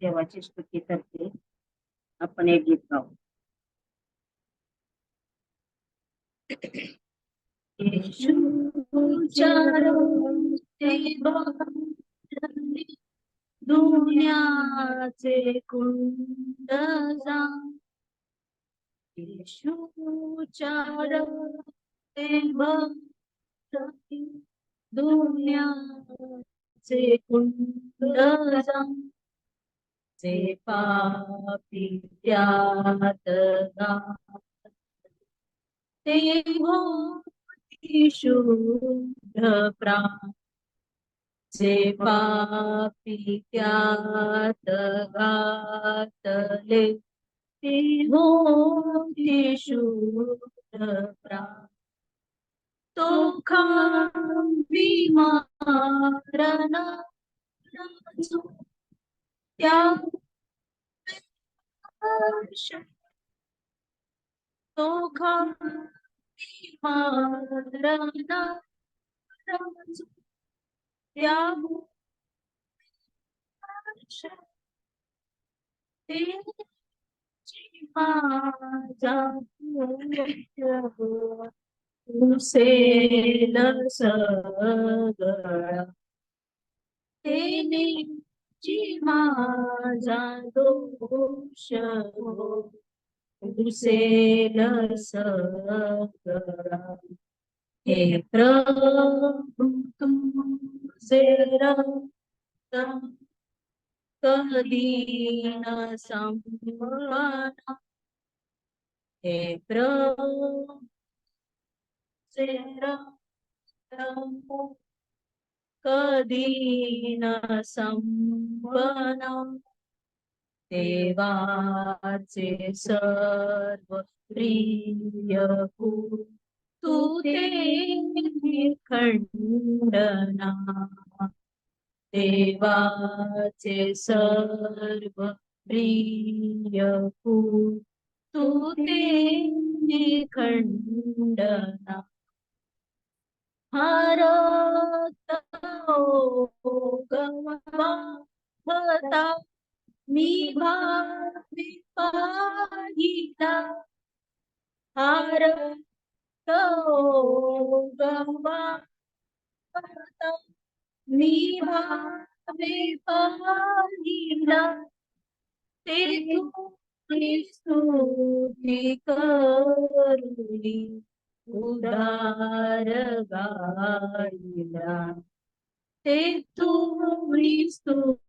देवाची स्तुती करते. आपण एक गीत गाऊ. दुनियाचे कुंड जा. येशूच्या रक्ते भक्ती कुंड जा. जे पापी त्यात गात ते शुद्ध प्राण जे पापी त्यात घातले ते होती प्राण तो खांबी मारण Yanmışım Sokan limanlarına Yağmur Seni जी माझा दोष उसेल सगळा हे प्रभू तुझे रक्त कधी न संपना हे प्रभू तुझे कधी न संपन देवाचे सर्व प्रिय तू ते खंडना देवाचे सर्व प्रिय तू ते खंडना हरत होता मी भावी पाहिला हार गवा होता मी भावी पाहिला ते तुझी स्तुती करुणी उदार गायला ते तुम्ही स्तुती करुणी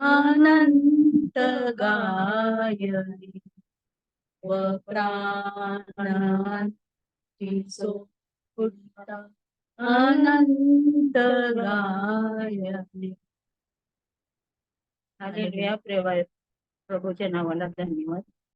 अनंत गायने व प्राणांती सोडिता अनंत गायने हालेलुया प्रेवा प्रभूच्या नावाला धन्यवाद.